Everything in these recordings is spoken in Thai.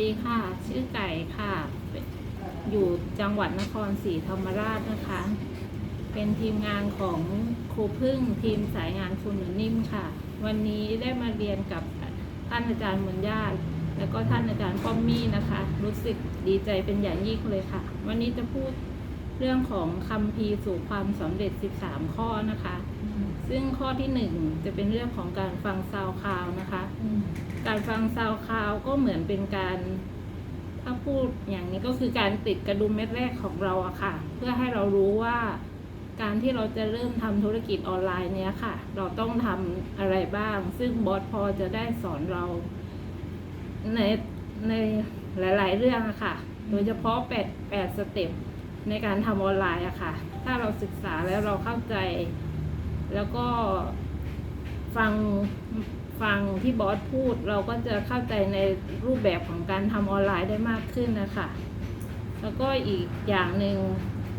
ดีค่ะ ชื่อไก่ค่ะ อยู่จังหวัดนครศรีธรรมราชนะคะ เป็นทีมงานของครูพึ่งทีมสายงานคุณหนูนิ่มค่ะ วันนี้ได้มาเรียนกับท่านอาจารย์มนญาติแล้วก็ท่านอาจารย์ป้อมมี่นะคะ รู้สึกดีใจเป็นอย่างยิ่งเลยค่ะ วันนี้จะพูดเรื่องของคำพีร์สู่ความสำเร็จ 13 ข้อนะคะ ซึ่งข้อที่หนึ่งจะเป็นเรื่องของการฟังซาวคลาวนะคะ การฟังซาวคลาวก็เหมือนเป็นการ ถ้าพูดอย่างนี้ก็คือการติดกระดุมเม็ดแรกของเราอะค่ะ เพื่อให้เรารู้ว่าการที่เราจะเริ่มทำธุรกิจออนไลน์เนี้ยค่ะ เราต้องทำอะไรบ้าง ซึ่งบอสพอจะได้สอนเรา ในในหลาย ๆ เรื่องอะค่ะ โดยเฉพาะแปดแปดสเต็ปในการทำออนไลน์อะค่ะ ถ้าเราศึกษาแล้วเราเข้าใจ แล้วก็ฟังฟังที่บอสพูดเราก็จะเข้าใจในรูปแบบของการทำออนไลน์ได้มากขึ้นนะคะ แล้วก็อีกอย่างหนึ่ง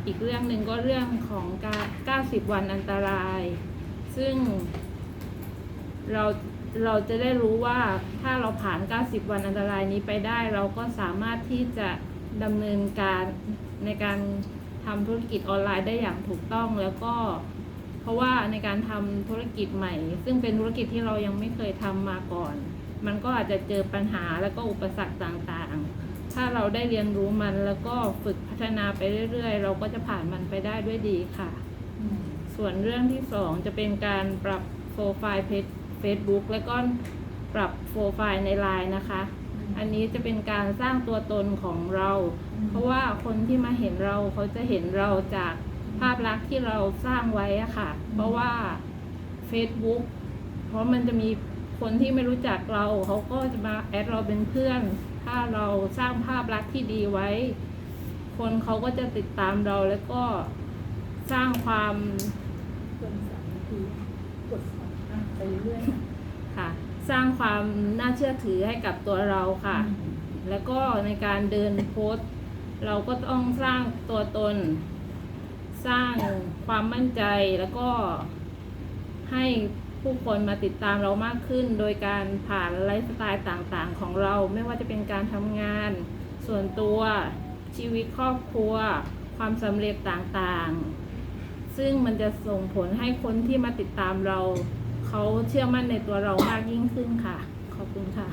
อีกเรื่องหนึ่งก็เรื่องของการ90 วันอันตราย ซึ่งเราเราจะได้รู้ว่าถ้าเราผ่าน 90 วันอันตรายนี้ไปได้ เราก็สามารถที่จะดำเนินการในการทำธุรกิจออนไลน์ได้อย่างถูกต้องแล้วก็ เพราะว่าในการทำธุรกิจใหม่ ซึ่งเป็นธุรกิจที่เรายังไม่เคยทำมาก่อน มันก็อาจจะเจอปัญหาแล้วก็อุปสรรคต่างๆ ถ้าเราได้เรียนรู้มันแล้วก็ฝึกพัฒนาไปเรื่อยๆ เราก็จะผ่านมันไปได้ด้วยดีค่ะ ส่วนเรื่องที่สองจะเป็นการปรับโปรไฟล์เฟซบุ๊กแล้วก็ปรับโปรไฟล์ในไลน์นะคะ อันนี้จะเป็นการสร้างตัวตนของเรา เพราะว่าคนที่มาเห็นเราเขาจะเห็นเราจาก ภาพลักษณ์ที่เราสร้างไว้อะค่ะ เพราะว่า Facebook เพราะมันจะมีคนที่ไม่รู้จักเรา เขาก็จะมาแอดเราเป็นเพื่อน ถ้าเราสร้างภาพลักษณ์ที่ดีไว้ คนเขาก็จะติดตามเราแล้วก็สร้างความเกินสามนาทีกดสองอะไปเรื่อยๆค่ะค่ะ สร้างความน่าเชื่อถือให้กับตัวเราค่ะ แล้วก็ในการเดินโพสต์เราก็ต้องสร้างตัวตน สร้างความมั่นใจแล้วก็ให้ผู้คนมาติดตามเรามากขึ้น โดยการผ่านไลฟ์สไตล์ต่างๆ ของเราไม่ว่าจะเป็นการทำงาน ส่วนตัวชีวิตครอบครัว ความสำเร็จต่างๆ ซึ่งมันจะส่งผลให้คนที่มาติดตามเรา เขาเชื่อมั่นในตัวเรามากยิ่งขึ้นค่ะ ขอบคุณค่ะ